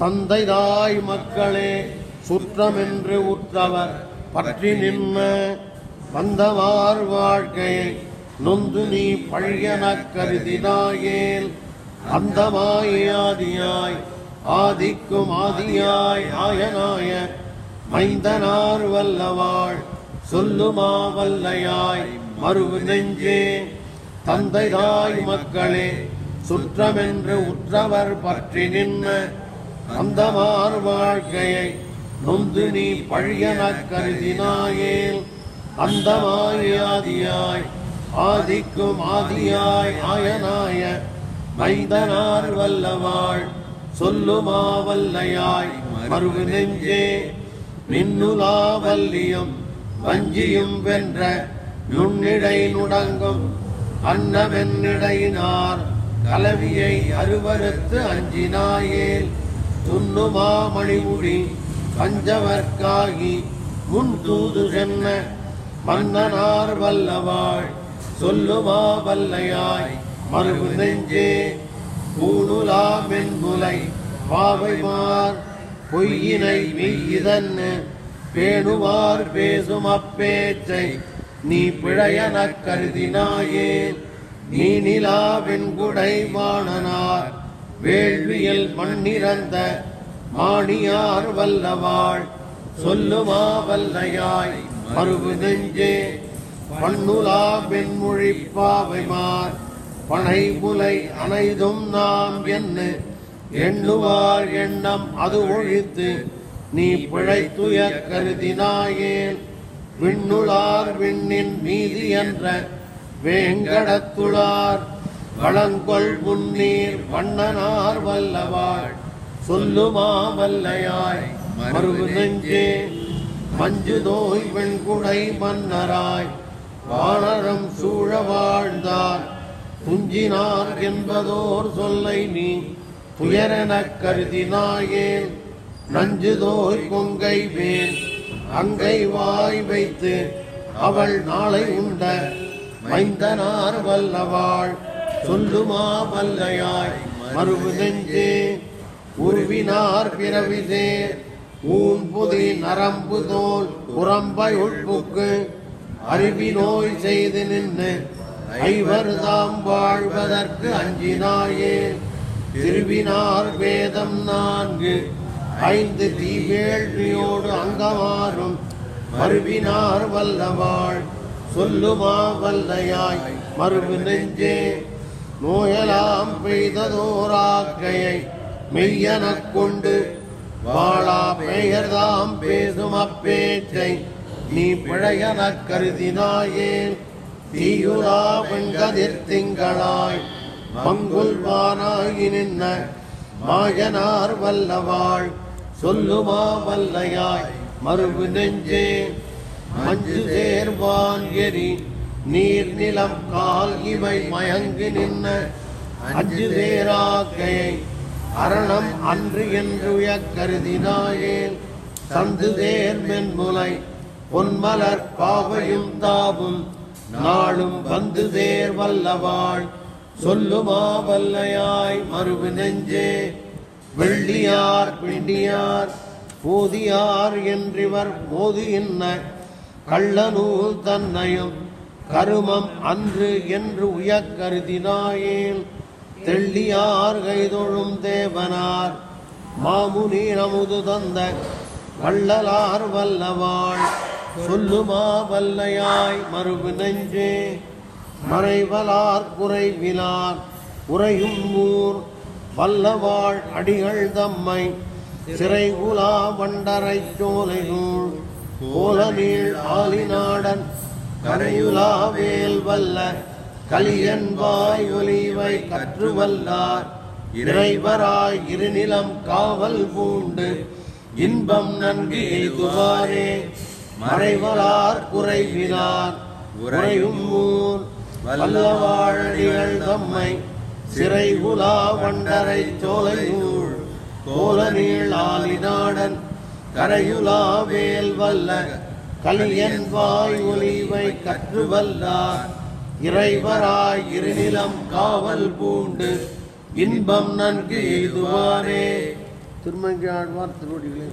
தந்தை தாய் மக்களே சுற்றமென்று உற்றவர் பற்றி நின்ன வந்தவார் வாழ்க்கையை நொந்து நீ பழையனக் கருதினாயேல். அந்தமாயாதியாய் ஆதிக்கும் ஆதியாய் ஆயனாய மைந்தனார் வல்லவாள் சொல்லுமா வல்லையாய் மறுவு நெஞ்சே. தந்தை தாய் மக்களே சுற்றமென்று உற்றவர் பற்றி நின்ன அந்தமார் வாழ்க்கையை நொந்து நீ பழியனக் கருதினாயேல் அந்தமாயாதியாய் ஆதிக்கும் ஆதியாய் ஆயனாய மைந்தனார் வல்லவாள் சொல்லுமா வல்லையாய் மறுவு நெஞ்சே மின்னுலா வல்லியும் வஞ்சியும் வென்ற நுண்ணிடை நுடங்கும் அன்னவென்னிடையினார் கலவியை அருவருத்து அஞ்சினாயேல் துண்ணுமா மணிமுடி பஞ்சவர்க்காகி முன் தூது சென்ன மன்னனார் வல்லவாள் சொல்லுமா வல்லையாய் மறுபு நெஞ்சே பூணுலா மென்முலை பாவைமார் பொய்யினை மெய்யிதன்னு பேணுவார் பேசும் அப்பேச்சை நீ பிழையன கருதினாயே நீ நிலாவின் குடை வாணனார் வேள்வியில் மண்ணிறந்த மாணியார் வல்லவாள் சொல்லுமா வல்லையாய் மறுபு நெஞ்சே பண்ணுலா பெண்மொழி பாவைமார் பனை முலை அனைதும் நாம் என்ன எண்ணுவார் எண்ணம் அது ஒழித்து நீ பிழைத்துய கருதினாயேன் விண்ணுளார் விண்ணின் மீதி என்ற வேங்கடத்துளார் வளங்கொள் முன்னீர் வண்ணனார் வல்லவாள் சொல்லுமா வல்லையாய் மறுவு நெஞ்சே மஞ்சு நோய் வெண்குடை மன்னராய் வானரம் சூழ வாழ்ந்தார் துஞ்சினார் என்பதோர் சொல்லை நீ துயரெனக் கருதினாயேன் நஞ்சுதோய் கொங்கை வேல் அங்கை வாய் வைத்து அவள் நாளை உண்ட மைந்தனார் வல்லவாள் சொல்லுமா வல்லையாய்? மறுவு நெஞ்சே உருவினார் பிறவிதே. ஊன் புதி நரம்பு தோல் புறம்பை உட்புக்கு அருவி நோய் செய்து நின்று ஐவர் தாம் வாழ்வதற்கு அஞ்சினாயே. திருவினார் வேதம் நான்கு ஐந்து தீவேள்வியோடு அங்கமாறும் மறுவினார் வல்லவாள். சொல்லுமா வல்லையாய்? மறுவு நெஞ்சே நோயலாம் பெய்ததோராக்கையை மெய்யனக் கொண்டு வாழா பெயர்தாம் பேசும் அப்பேச்சை நீ பிழையனக் கருதினாயே தீயுரா வெண்கதிர் திங்களாய். மங்குல்வானாகி நின்ன மாயனார் வல்லவாள் சொல்லுமா வல்லையாய் மறுபு நெஞ்சே மஞ்சு சேர்வான் எரி. நீர் நிலம் கால் இவை மயங்கி நின்ன. அஞ்சு தேராக்கையை அரணம் அன்று என்று கருதினாயேன் சந்து தேர் மென்முலை பொன்மலர் பாவையும் தாவும். நாளும் வந்து தேர் வல்லவாள். சொல்லுமா வல்லையாய் மறுவு நெஞ்சே. வெள்ளியார் பிண்டியார் போதியார் என்றிவர் போதுகின்ற கள்ளநூல் தன்னையும் கருமம் அன்று என்று உயக் கருதினாயேல் தெள்ளியார் கைதொழும் தேவனார் மாமுனி நமுது தந்த வள்ளலார் வல்லவாள் சொல்லுமா வல்லையாய் மறுபு நெஞ்சே மறைவலார் குறைவிலார் உறையும் ஊர் வல்லவாள் அடிகள் தம்மை சிறை உலா வண்டரை சோலைகூழ் கோல நீள் ஆலிநாடன் கரையுலாவேல் வல்ல கலியன்பாய் ஒலிவை கற்று வல்லார் இறைவராய் இருநிலம் காவல் பூண்டு இன்பம் நன்கு எய்துவாரே. மறைவரார் குறைவினார் உறையும் ஊர். வல்லவாழடிகள் தம்மை சிறை உலா வண்டரை சோலையூழ் கோல ஆலிநாடன் கரையுலா வேல் வல்ல கலியன் வாய் ஒளிவை கற்றுவல்லார். இறைவராய் இருநிலம் காவல் பூண்டு. இன்பம் நன்கு எய்துவாரே திருமங்கை ஆழ்வார் திருவடிகளே